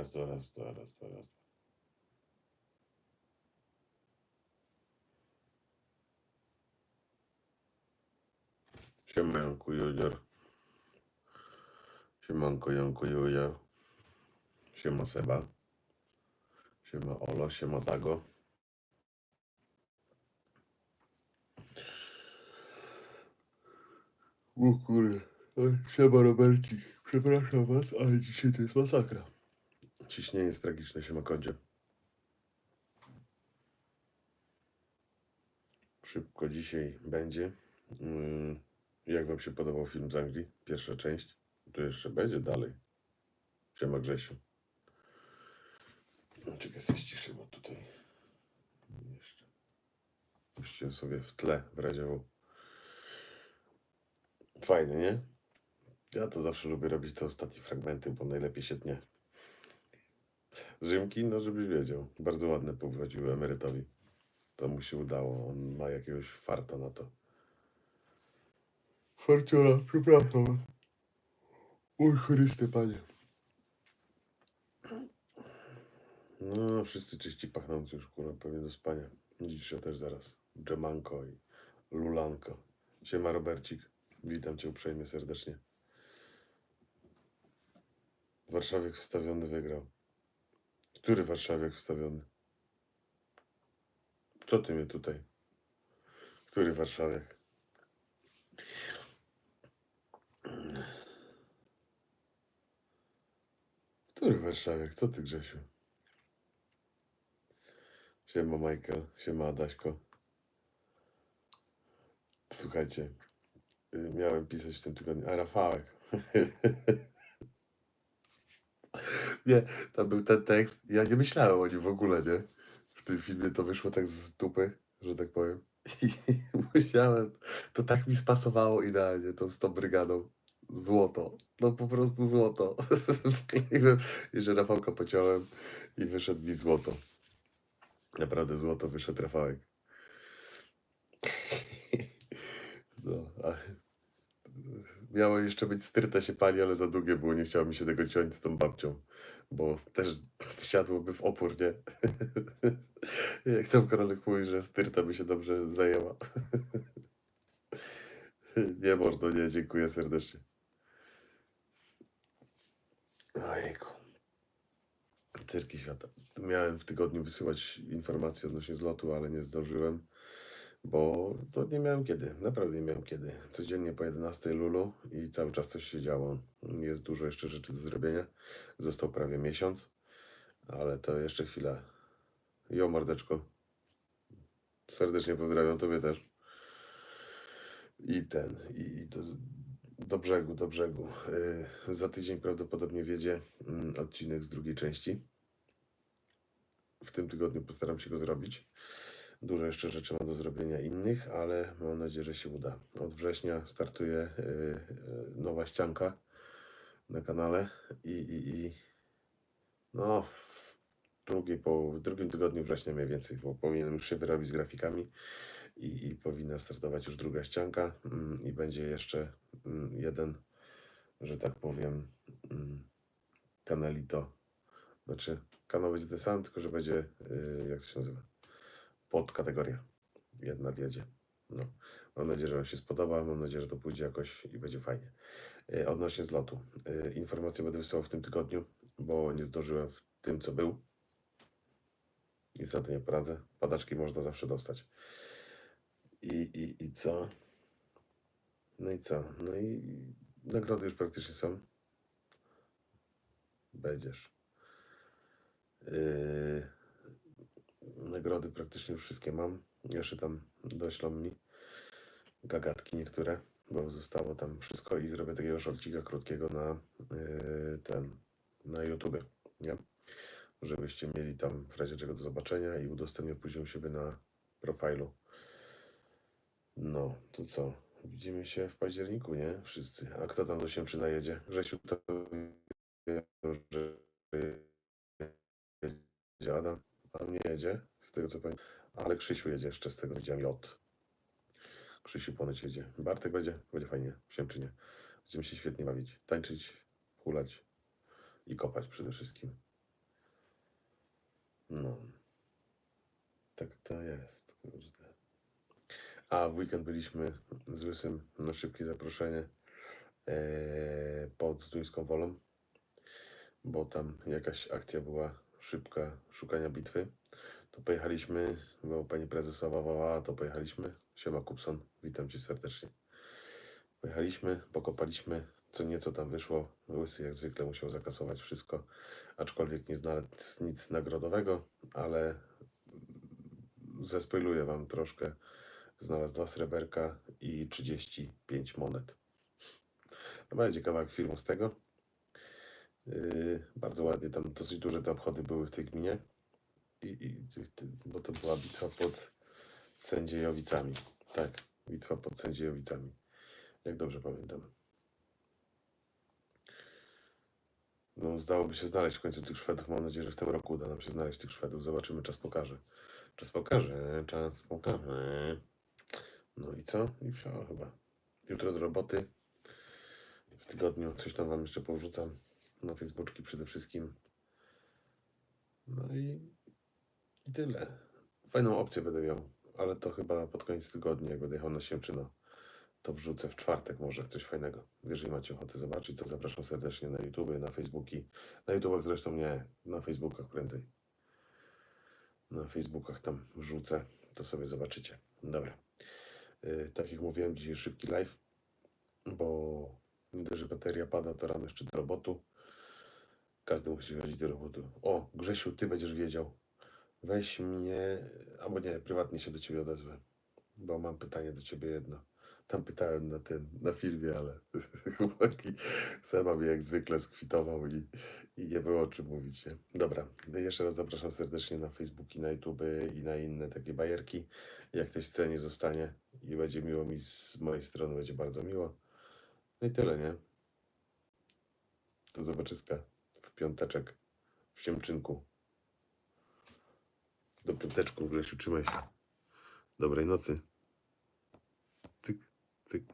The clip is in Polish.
raz, to raz, to raz, to raz. Siema Janku Junior. Siemanko Janku Junior. Siema Seba. Siema Olo, siema Dago. O kurde. Siema Robercik. Przepraszam was, ale dzisiaj to jest masakra. Ciśnienie jest tragiczne, siema kończy. Szybko dzisiaj będzie. Mm, Jak wam się podobał film z Anglii? Pierwsza część. To jeszcze będzie dalej. Siema Grzesiu. Czekaj, się ściszę, bo tutaj jeszcze puściłem sobie w tle w razie W. Fajnie, nie? Ja to zawsze lubię robić te ostatnie fragmenty, bo najlepiej się tnie. Rzymki, no żebyś wiedział. Bardzo ładne powróciły emerytowi. To mu się udało. On ma jakiegoś farta na to. Farciora, przepraszam. Oj, Chryste, panie. No, wszyscy czyści pachnący już, kurwa, pewnie do spania. Dziś ja też zaraz. Dżemanko i lulanko. Siema, Robercik. Witam cię uprzejmie serdecznie. Warszawiak wstawiony wygrał. Który Warszawiak wstawiony? Co ty mnie tutaj? Który Warszawiak? Który Warszawiak? Co ty, Grzesiu? Siema, Michael. Siema, Adaśko. Słuchajcie, y, miałem pisać w tym tygodniu, a Rafałek. nie, tam był ten tekst, ja nie myślałem o nim w ogóle, nie? W tym filmie to wyszło tak z dupy, że tak powiem. I musiałem, to tak mi spasowało idealnie, tą z tą brygadą. Złoto, no po prostu złoto. Wkleiłem, i że Rafałka pociąłem i wyszedł mi złoto. Naprawdę złoto wyszedł Rafałek. No, a miało jeszcze być styrta się pali, ale za długie było, nie chciało mi się tego ciąć z tą babcią, bo też siadłoby w opór, nie? Jak tam Karolek mówi, że styrta by się dobrze zajęła. Nie mordo, nie, dziękuję serdecznie. Ojejku. Cyrki świata. Miałem w tygodniu wysyłać informacje odnośnie zlotu, ale nie zdążyłem, bo to nie miałem kiedy. Naprawdę nie miałem kiedy. Codziennie po 11 lulu i cały czas coś się działo. Jest dużo jeszcze rzeczy do zrobienia. Został prawie miesiąc, ale to jeszcze chwilę. Jo, mordeczko. Serdecznie pozdrawiam Tobie też. I ten, i, i do, do brzegu, do brzegu. Yy, za tydzień prawdopodobnie wiedzie mm, odcinek z drugiej części. W tym tygodniu postaram się go zrobić. Dużo jeszcze rzeczy mam do zrobienia innych, ale mam nadzieję, że się uda. Od września startuje yy, yy, nowa ścianka na kanale i, i, i no w, drugiej, po, w drugim tygodniu września mniej więcej, bo powinienem już się wyrobić z grafikami i, i powinna startować już druga ścianka mm, i będzie jeszcze mm, jeden, że tak powiem, mm, kanalito, znaczy kanał będzie ten sam, tylko że będzie, yy, jak to się nazywa, podkategoria, jedna wiedzie. No. Mam nadzieję, że Wam się spodoba, mam nadzieję, że to pójdzie jakoś i będzie fajnie. Yy, odnośnie zlotu, yy, informacje będę wysyłał w tym tygodniu, bo nie zdążyłem w tym, co był. Niestety nie poradzę. Padaczki można zawsze dostać. I, i, I co? No i co? No i nagrody już praktycznie są. Będziesz. Yy, nagrody praktycznie już wszystkie mam. Jeszcze tam doślą mi gagatki niektóre, bo zostało tam wszystko i zrobię takiego szorcika krótkiego na yy, ten, na YouTube, nie? Żebyście mieli tam w razie czego do zobaczenia i udostępnię później u siebie na profilu. No, to co? Widzimy się w październiku, nie? Wszyscy. A kto tam do Siemczy najedzie? Grzesiu to wie, że jedzie Adam. Adam nie jedzie, z tego co pamiętam. Ale Krzysiu jedzie jeszcze, z tego widziałem, J. Krzysiu ponoć jedzie. Bartek będzie? Będzie fajnie, w Siemczynie. Będziemy się świetnie bawić. Tańczyć, hulać i kopać przede wszystkim. No. Tak to jest, kurde. A w weekend byliśmy z Łysym na szybkie zaproszenie e, pod Tuńską Wolą, bo tam jakaś akcja była szybka szukania bitwy. To pojechaliśmy, bo pani prezesowa wołała, to pojechaliśmy. Siema Kupson, witam cię serdecznie. Pojechaliśmy, pokopaliśmy, co nieco tam wyszło. Łysy jak zwykle musiał zakasować wszystko, aczkolwiek nie znalazł nic nagrodowego, ale zespoiluję wam troszkę. Znalazł dwa sreberka i 35 monet. No będzie kawałek filmu z tego. Yy, bardzo ładnie, tam dosyć duże te obchody były w tej gminie. I, i, bo to była bitwa pod Sędziejowicami. Tak, bitwa pod Sędziejowicami. Jak dobrze pamiętam. No, zdałoby się znaleźć w końcu tych Szwedów. Mam nadzieję, że w tym roku uda nam się znaleźć tych Szwedów. Zobaczymy, czas pokaże. Czas pokaże, czas pokaże. No i co? I wszystko chyba. Jutro do roboty. W tygodniu coś tam wam jeszcze powrzucam. Na Facebooczki przede wszystkim. No i, i tyle. Fajną opcję będę miał, ale to chyba pod koniec tygodnia, jak będę jechał na Siemczyno, to wrzucę w czwartek może coś fajnego. Jeżeli macie ochotę zobaczyć, to zapraszam serdecznie na YouTube, na Facebooki. Na YouTubach zresztą nie, na Facebookach prędzej. Na Facebookach tam wrzucę, to sobie zobaczycie. Dobra. Yy, tak jak mówiłem, dzisiaj szybki live, bo nie dość, że bateria pada, to rano jeszcze do robotu. Każdy musi chodzić do roboty. O, Grzesiu, ty będziesz wiedział. Weź mnie, albo nie, prywatnie się do ciebie odezwę, bo mam pytanie do ciebie jedno. Tam pytałem na ten, na filmie, ale chłopaki Seba mnie jak zwykle skwitował i, i nie było o czym mówić, nie? Dobra, jeszcze raz zapraszam serdecznie na Facebooki, na YouTube i na inne takie bajerki. Jak ktoś chce, nie zostanie i będzie miło mi z mojej strony, będzie bardzo miło. No i tyle, nie? Do zobaczyska piąteczek w Siemczynku. Do piąteczku, Grzesiu, trzymaj się. Dobrej nocy. Cyk, cyk.